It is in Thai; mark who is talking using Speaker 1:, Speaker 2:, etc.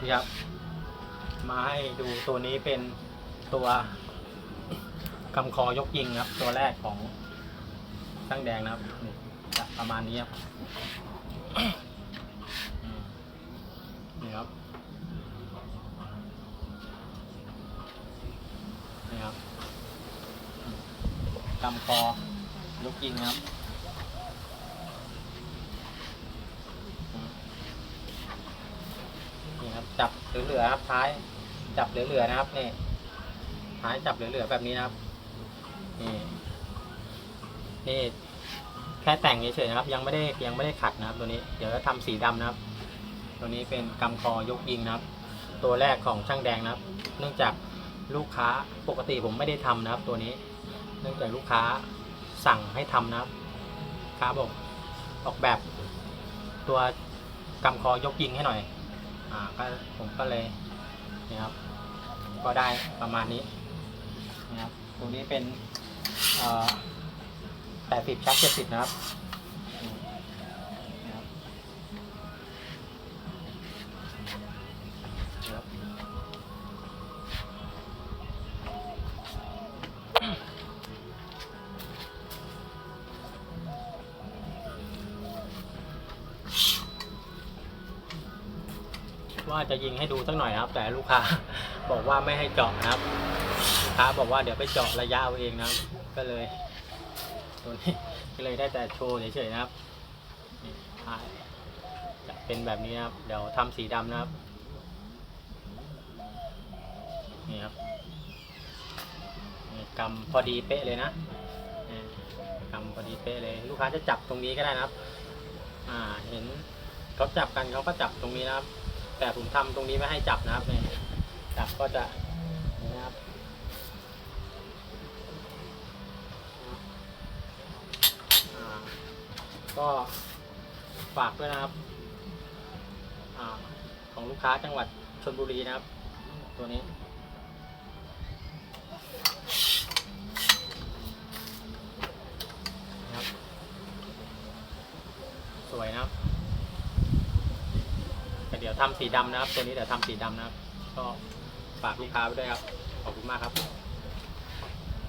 Speaker 1: นี่ครับ มาให้ดูตัวนี้เป็นตัวกำคอยกยิงครับ ตัวแรกของช่างแดงนะครับประมาณนี้ครับนี่ครับนี่ครับกำคอยกยิงครับอืมนี่ครับ จับเหลือๆครับท้ายจับเหลือๆนะครับนี่ท้ายจับเหลือๆแบบนี้นะครับนี่นี่แค่แต่งเฉยๆนะครับ ยังไม่ได้ยังไม่ได้ขัดนะครับ ตัวนี้เดี๋ยวจะทำสีดำนะครับ ตัวนี้เป็นกำคอยกยิงนะครับ ตัวแรกของช่างแดงนะครับ เนื่องจากลูกค้าปกติผมไม่ได้ทำนะครับ ตัวนี้ เนื่องจากลูกค้าสั่งให้ทำนะครับค้าบอกออกแบบตัวกำคอยกยิงให้หน่อย อ่าก็ผมก็เลยนะครับก็ได้ประมาณนี้นะครับตัวนี้เป็นแปดสิบชักเจ็ดสิบนะครับ ว่าจะยิงให้ดูสักหน่อยนะครับ แต่ลูกค้าบอกว่าไม่ให้เจาะนะครับลูกค้าบอกว่าเดี๋ยวไปเจาะระยะเอาเองนะครับ ก็เลยตัวนี้ก็เลยได้แต่โชว์เฉยๆนะครับจะเป็นแบบนี้นะครับ เดี๋ยวทำสีดำนะครับนี่ครับกำพอดีเป๊ะเลยนะกำพอดีเป๊ะเลย ลูกค้าจะจับตรงนี้ก็ได้นะครับ อ่าเห็นเขาจับกันเขาก็จับตรงนี้นะครับ แต่ผมทำตรงนี้ไม่ให้จับนะครับเนี่ยจับก็จะนะครับก็ฝากด้วยนะครับอของลูกค้าจังหวัดชลบุรีนะครับ ตัวนี้นะครับสวยนะครับ เดี๋ยวทำสีดำนะครับ ตัวนี้เดี๋ยวทำสีดำนะครับ ก็ฝากลูกค้าไว้ด้วยครับ ขอบคุณมากครับ